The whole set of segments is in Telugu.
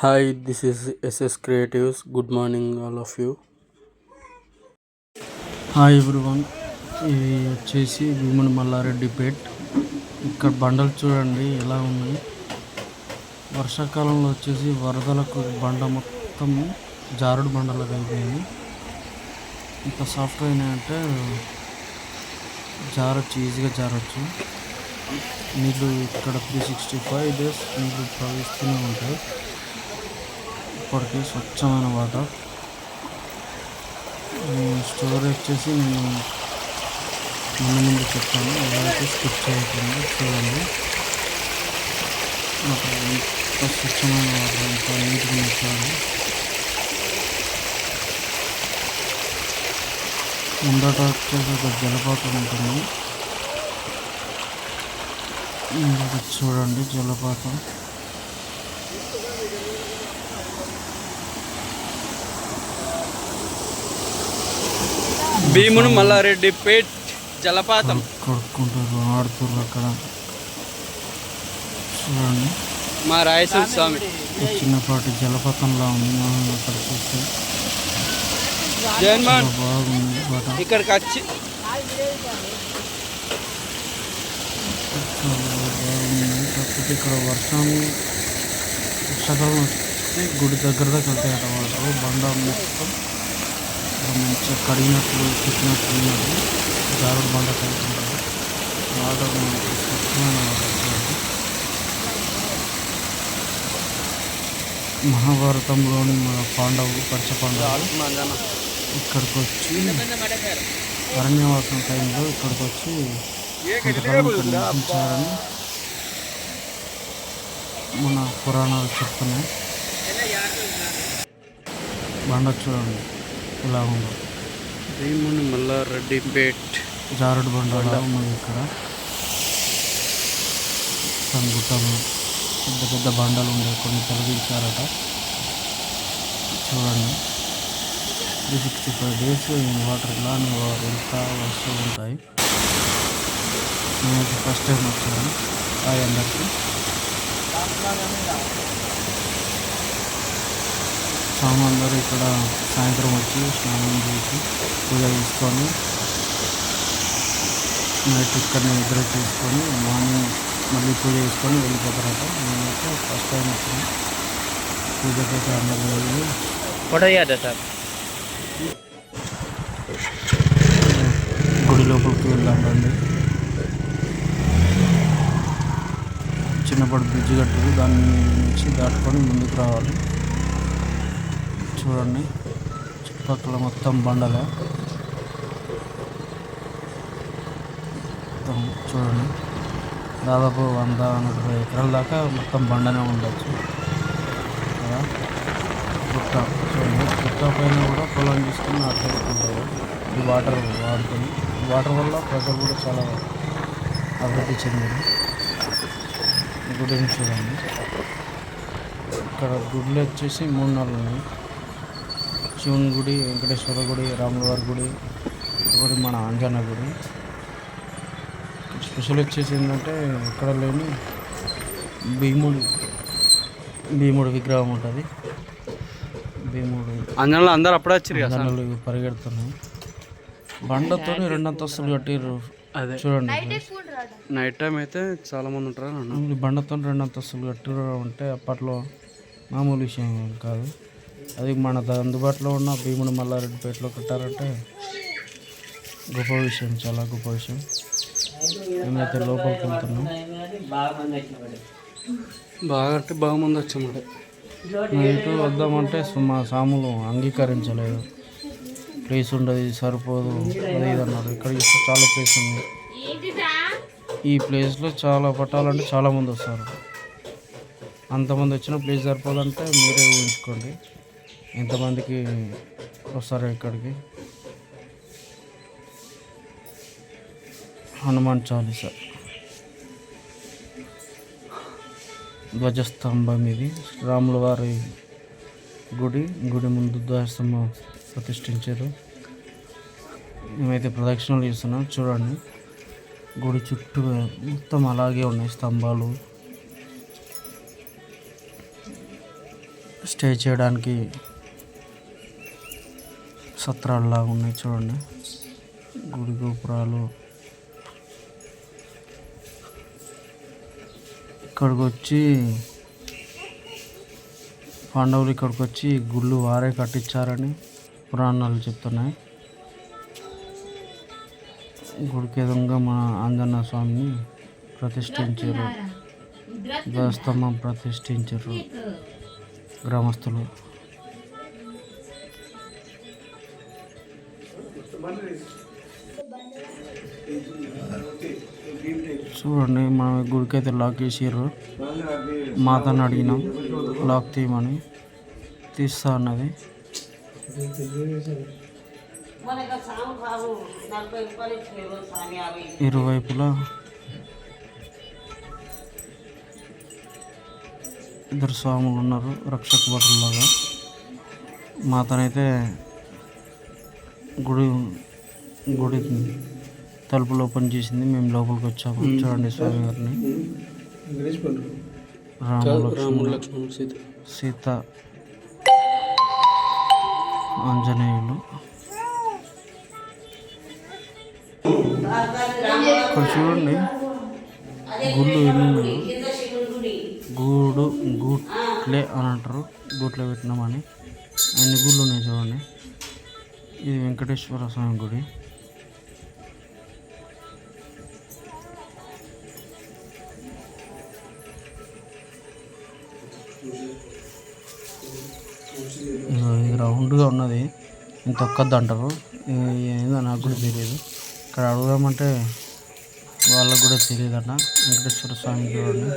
Hi this is S S creatives good morning all of you hi everyone ఇది వచ్చేసి భీముని మల్లారెడ్డి పేట్. ఇక్కడ బండలు చూడండి ఎలా ఉన్నాయి. వర్షాకాలంలో వచ్చేసి వరదలకు బండ మొత్తం జారుడు బండలకు అయిపోయింది. ఇంత సాఫ్ట్ అయినాయంటే జారొచ్చు ఈజీగా జారొచ్చు. నీళ్ళు ఇక్కడ త్రీ సిక్స్టీ ఫైవ్ డేస్ నీళ్ళు ప్రవహిస్తూనే ఉంటాయి. ఇప్పటికీ స్వచ్ఛమైన వాటర్. స్టోరేజ్ వచ్చేసి నేను ముందు ముందు చెప్తాను ఎవరైతే స్కిప్ చేయకుండా. చూడండి. నాకు ఎంత స్వచ్ఛమైన వాటర్ ఎంత నీట్గా ఉంచాలి ముందట వచ్చేసి ఒక జలపాతం ఉంటుంది. ముందట చూడండి జలపాతం. భీముడు మల్లారెడ్డి పేట్ జలపాతం. కొడుకుంటారు ఆడుతుర్రు అక్కడ. చూడండి. మా రాయసం స్వామి. చిన్నపాటి జలపాతంలా ఉంది మనం అక్కడ చూస్తే. జగన్మోహన్ బాగుంది ఇక్కడికి వచ్చి. ఇక్కడ వర్షం వర్షాకాలం వస్తే గుడి దగ్గర దగ్గర వెళ్తాయి అన్నమాట బండ మొత్తం మంచిగా కడిగినట్లు తిప్పినట్లు ఉన్నది జారుడు బండ కలుగుతుంటారు వాటర్ మంచి స్వచ్ఛమైన మహాభారతంలోని మన పాండవులు పంచ పాండవులు ఇక్కడికి వచ్చి అరణ్యవాసం టైంలో ఇక్కడికి వచ్చి కొంతకాలం ఇక్కడ నివసించారని మన పురాణాలు చెప్తున్నాయి. బండ చూడండి. ఇలా ఉందో. భీముని మల్లారెడ్డి పేట్ జారుడు బండ ఉన్నది ఇక్కడ. కొన్ని గుట్టలు. పెద్ద పెద్ద బండలు ఉండే కొన్ని తొలగించారట. చూడండి. త్రీ సిక్స్టీ ఫైవ్ డేస్ ఈ వాటర్ ఇలానే వెళ్తా వస్తూ ఉంటాయి. నేనైతే ఫస్ట్ టైం వచ్చాను. హాయ్ అందరికీ. స్వామి అందరూ ఇక్కడ సాయంత్రం వచ్చి స్నానం చేసి పూజ చేసుకొని నైట్ ఇక్కడ నిద్ర చేసుకొని మార్నింగ్ మళ్ళీ పూజ చేసుకొని వెళ్ళిపోతారట. నేనైతే ఫస్ట్ టైం వచ్చాను పూజకైతే అందరూ వెళ్ళి. ఫోటో సార్ గుడి లోపలికి వెళ్దాం రండి చిన్నప్పటి బ్రిడ్జ్ కట్టారు దాని నుంచి దాటుకొని ముందుకు రావాలి. చూడండి చుట్టుపక్కల మొత్తం బండలే. మొత్తం చూడండి దాదాపు వంద నూట ఎకరాల దాకా మొత్తం బండనే ఉండొచ్చు. కదా? గుట్ట చూడండి గుట్ట పైన కూడా పొలం తీసుకుని ఆటలాడుకుంటారు ఈ వాటర్ వాడుకొని. వాటర్ వల్ల ప్రజలు కూడా చాలా అభివృద్ధి చెందింది గుడిని చూడండి ఇక్కడ గుడులు వచ్చేసి మూడు నాలుగు ఉన్నాయి. శివుని గుడి వెంకటేశ్వర గుడి రాములవారి గుడి ఒకటి మన అంజన్న గుడి. స్పెషల్ వచ్చేసి ఏంటంటే ఎక్కడ లేని భీముడు భీముడు విగ్రహం ఉంటుంది. భీముడు అందరు అప్పుడే వచ్చారు సార్ దండలు పరిగెడుతున్నాయి. బండతో రెండు అంతస్తులు కట్టిర్రు. అదే. చూడండి నైట్ టైం అయితే చాలా మంది ఉంటారు అన్న బండతో రెండు అంతస్తులు కట్టిర్రు అంటే అప్పట్లో మామూలు విషయం ఏం కాదు. అది మన ద- అందుబాటులో ఉన్న భీముడు మల్లారెడ్డిపేటలో కట్టారంటే గొప్ప విషయం చాలా గొప్ప విషయం. మేమైతే లోపలికి వెళ్తున్నాం. బాగా అంటే బాగా మంది వచ్చామాట ఇటు వద్దామంటే మా సాములు అంగీకరించలేదు. ప్లేస్ ఉండదు సరిపోదు అది ఇది అన్నారు. ఇక్కడ చూస్తే చాలా ప్లేస్ ఉంది. ఈ ప్లేస్లో చాలా పట్టాలంటే చాలామంది వస్తారు. అంతమంది వచ్చిన ప్లేస్ సరిపోదంటే మీరే ఊహించుకోండి. ఎంతమందికి వస్తారు ఇక్కడికి? హనుమాన్ చాలీసా. ధ్వజస్తంభం ఇది. రాముల వారి గుడి. గుడి ముందు ధ్వజస్తంభం. ప్రతిష్ఠించారు. మేమైతే ప్రదక్షిణలు చేస్తున్నాం. చూడండి. గుడి చుట్టూ మొత్తం అలాగే ఉన్నాయి స్తంభాలు. స్టే చేయడానికి సత్రాల్లా ఉన్నాయి చూడండి. గుడి గోపురాలు. ఇక్కడికి వచ్చి పాండవులు ఇక్కడికి వచ్చి గుళ్ళు వారే కట్టించారని పురాణాలు చెప్తున్నాయి. గుడికి ఎదురుగా మన ఆంజనేయ స్వామిని ప్రతిష్ఠించారు. ధ్వజస్తంభం ప్రతిష్ఠించారు గ్రామస్తులు. చూడండి మనం గుడికి అయితే లాక్ చేసారు మాతను అడిగినాం లాక్ తీయమని. తీస్తా అన్నది. ఇరువైపులా. ఇద్దరు స్వాములు ఉన్నారు రక్షక భటుల్లాగా. మాతనైతే గుడి గుడి తలుపులు ఓపెన్ చేసింది. మేము లోపలికి వచ్చాము చూడండి స్వామి గారిని. రాముడు లక్ష్మణుడు, సీత. సీత. ఆంజనేయులు. ఇక్కడ చూడండి. గుళ్ళు ఎన్ని గూడు గూట్లే అని అంటారు. గూట్లే పెట్టినామని. అన్ని గుళ్ళు ఉన్నాయి చూడండి. ఇది వెంకటేశ్వర స్వామి గుడి. రౌండ్గా ఉన్నది. ఇంత ఒక్కద్దు అంటారు. ఏందో నాకు కూడా తెలియదు ఇక్కడ అడుగుదామంటే వాళ్ళకు కూడా తెలియదట వెంకటేశ్వర స్వామి చూడండి.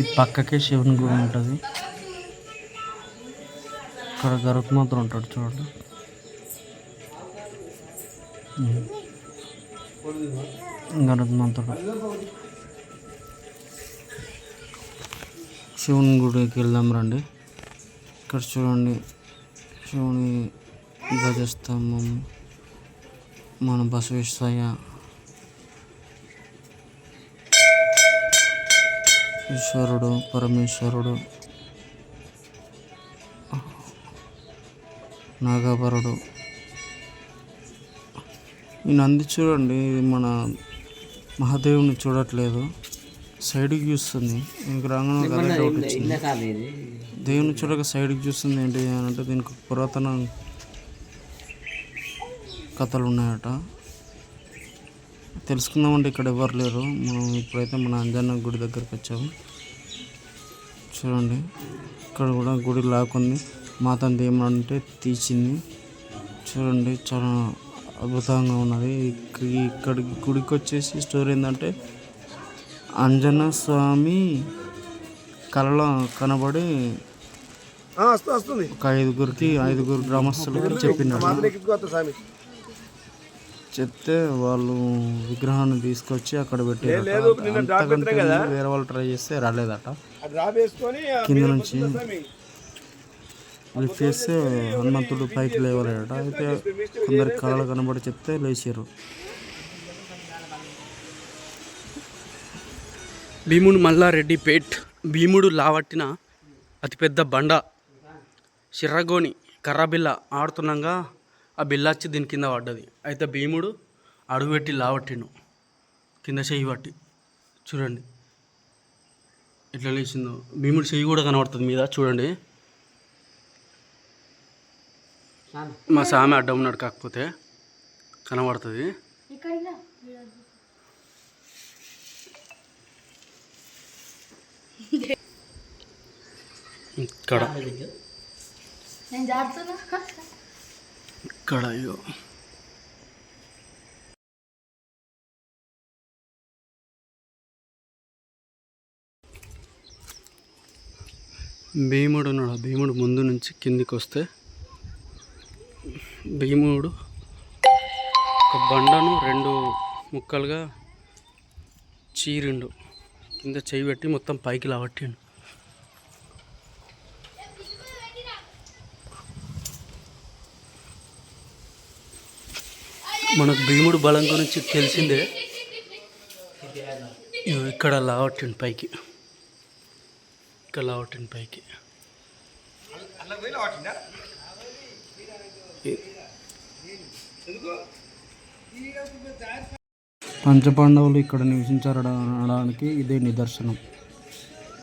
ఈ పక్కకే శివుని గుడి ఉంటుంది. ఇక్కడ గరుత్మంతుడు ఉంటాడు చూడండి. గరుత్మంతుడు శివుని గుడికి వెళ్దాం రండి. ఇక్కడ చూడండి శివుని ధ్వజస్తంభం మన బసవేశ్వరయ్య. ఈశ్వరుడు పరమేశ్వరుడు నాగాపరుడు ఈ నంది చూడండి ఇది మన మహాదేవుని చూడట్లేదు. సైడ్కి చూస్తుంది. ఇంక రాగానే అదే డౌట్ వచ్చింది. దేవుని చూడక సైడ్కి చూస్తుంది ఏంటి అని అంటే దీనికి పురాతన కథలు ఉన్నాయట. తెలుసుకుందామంటే ఇక్కడ ఎవరు లేరు. మనం ఇప్పుడైతే మన అంజన్న గుడి దగ్గరికి వచ్చాము. చూడండి ఇక్కడ కూడా గుడి లాక్కుంది మాతను తీయమంటే తీసింది. చూడండి చాలా అద్భుతంగా ఉన్నది. ఇక్క- ఇక్కడికి గుడికి వచ్చేసి స్టోరీ ఏంటంటే అంజన స్వామి కళలో కనబడి ఒక ఐదుగురికి ఐదుగురు గ్రామస్తులకి చెప్పినాడు చెప్తే వాళ్ళు విగ్రహాన్ని తీసుకొచ్చి అక్కడ పెట్టారు. వేరే వాళ్ళు ట్రై చేస్తే రాలేదట. కింద నుంచి. లిఫ్ట్ చేస్తే హనుమంతుడు పైకి లేవలేడట. అయితే కొందరికి కళలు కనబడి చెప్తే లేచారు భీముడు మల్లారెడ్డిపేట్ భీముడు లావట్టిన అతిపెద్ద బండ చిర్రగోని కర్రబిల్ల ఆడుతుండగా ఆ బిల్ల వచ్చి దీని కింద పడ్డది. అయితే భీముడు అడుగుపెట్టి లావట్టిను కింద చెయ్యి పట్టి. చూడండి. ఎట్లా లేచిందో. భీముడు చెయ్యి కూడా కనబడుతుంది మీద. చూడండి. మా సామె అడ్డం ఉన్నాడు కాకపోతే కనబడుతుంది. ఇక్కడ. ఇక్కడ అయ్యో భీముడు ఉన్నాడు. భీముడు ముందు నుంచి కిందికి వస్తే భీముడు ఒక బండను రెండు ముక్కలుగా చీరిండు. కింద చేయి పెట్టి మొత్తం పైకి లావట్టిండు మనకు భీముడు బలం గురించి తెలిసిందే. ఇక్కడ లావట్టిండు పైకి. ఇక్కడ లావట్టింది పైకి. పంచపాండవులు ఇక్కడ నివసించారడానికి ఇదే నిదర్శనం.